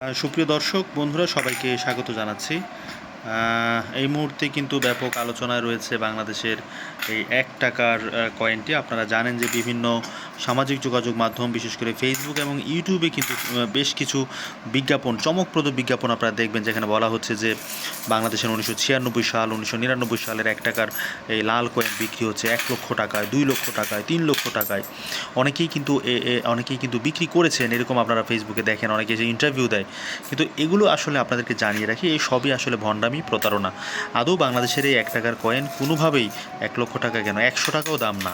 সুপ্রিয় দর্শক বন্ধুরা সবাইকে স্বাগত জানাচ্ছি। এই মুহূর্তে কিন্তু ব্যাপক আলোচনায় রয়েছে বাংলাদেশের এই এক টাকার কয়েনটি আপনারা জানেন যে বিভিন্ন সামাজিক যোগাযোগ মাধ্যম, বিশেষ করে ফেসবুক এবং ইউটিউবে কিন্তু বেশ কিছু বিজ্ঞাপন, চমকপ্রদ বিজ্ঞাপন আপনারা দেখবেন, যেখানে বলা হচ্ছে যে বাংলাদেশের উনিশশো ছিয়ানব্বই সাল, উনিশশো নিরানব্বই সালের এক টাকার এই লাল কয়েন বিক্রি হচ্ছে এক লক্ষ টাকায়, দুই লক্ষ টাকায়, তিন লক্ষ টাকায়। অনেকেই কিন্তু অনেকেই কিন্তু বিক্রি করেছেন, এরকম আপনারা ফেসবুকে দেখেন, অনেকে যে ইন্টারভিউ দেয়। কিন্তু এগুলো আসলে আপনাদেরকে জানিয়ে রাখি, এই সবই আসলে ভণ্ডামি প্রতারণা। আদৌ বাংলাদেশের এই এক টাকার কয়েন কোনোভাবেই এক লক্ষ টাকা কেন, একশো টাকাও দাম না।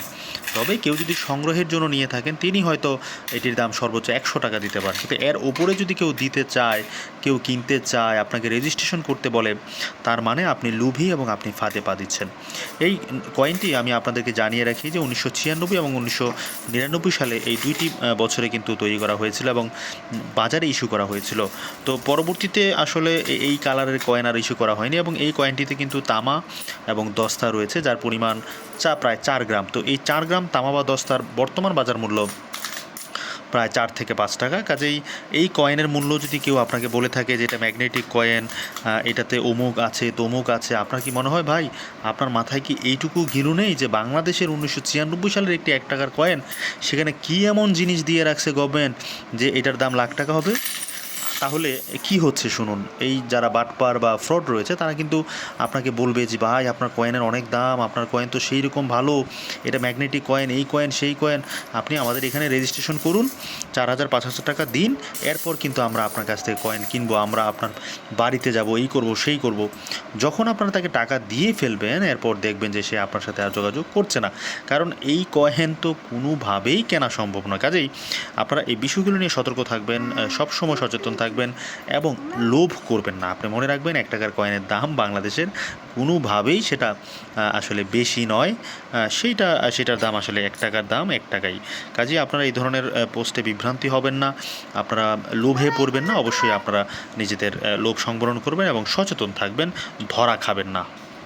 তবে কেউ যদি সংগ্রহের জন্য নিয়ে থাকেন, তিনি হয়তো এটির দাম সর্বোচ্চ একশো টাকা দিতে পারেন কিন্তু এর ওপরে যদি কেউ দিতে চায়, কেউ কিনতে চায়, আপনাকে রেজিস্ট্রেশন করতে বলে, তার মানে আপনি লুভি এবং আপনি ফাঁদে পা দিচ্ছেন। এই কয়েনটি আমি আপনাদেরকে জানিয়ে রাখি যে উনিশশো ছিয়ানব্বই এবং উনিশশো নিরানব্বই সালে এই দুইটি বছরে কিন্তু তৈরি করা হয়েছিল এবং বাজারে ইস্যু করা হয়েছিল। তো পরবর্তীতে আসলে এই কালারের কয়েন আর ইস্যু করা হয়নি এবং এই কয়েনটিতে কিন্তু তামা এবং দস্তা রয়েছে, যার পরিমাণ চা, প্রায় চার গ্রাম। তো এই চার গ্রাম তামা বা দস্তার বর্তমান বাজার মূল্য প্রায় চার থেকে পাঁচ টাকা। কাজেই এই কয়েনের মূল্য যদি কেউ আপনাকে বলে থাকে যে এটা ম্যাগনেটিক কয়েন এটাতে অমুক আছে, তমুক আছে, আপনার কি মনে হয় ভাই? আপনার মাথায় কি এইটুকু ঘিলু নেই যে বাংলাদেশের উনিশশো ছিয়ানব্বই সালের একটি এক টাকার কয়েন, সেখানে কি এমন জিনিস দিয়ে রাখছে গভর্নমেন্ট যে এটার দাম লাখ টাকা হবে? তাহলে কি হচ্ছে শুনুন? এই যারা বাটপার বা ফ্রড রয়েছে, তারা কিন্তু আপনাকে বলবে যে, ভাই, আপনার কয়েনের অনেক দাম, আপনার কয়েন তো সেই রকম ভালো, এটা ম্যাগনেটিক কয়েন, এই কয়েন, সেই কয়েন। আপনি আমাদের এখানে রেজিস্ট্রেশন করুন, চার হাজার পাঁচ হাজার টাকা দিন, এরপর কিন্তু আমরা আপনার কাছ থেকে কয়েন কিনবো, আমরা আপনার বাড়িতে যাব, এই করব, সেই করব। যখন আপনারা তাকে টাকা দিয়ে ফেলবেন, এরপর দেখবেন যে সে আপনার সাথে আর যোগাযোগ করছে না। কারণ এই কয়েন তো কোনোভাবেই কেনা সম্ভব নয়। কাজেই আপনারা এই বিষয়গুলো নিয়ে সতর্ক থাকবেন সবসময় সচেতন থাকবেন। এবং লোভ করবেন না। আপনি মনে রাখবেন এক টাকার কয়েনের দাম বাংলাদেশের কোনোভাবেই সেটা আসলে বেশি নয়। সেইটা, সেটার দাম আসলে এক টাকার দাম এক টাকাই। কাজে আপনারা এই ধরনের পোস্টে বিভ্রান্তি হবেন না। আপনারা লোভে পড়বেন না। অবশ্যই আপনারা নিজেদের লোভ সংবরণ করবেন এবং সচেতন থাকবেন। ধরা খাবেন না।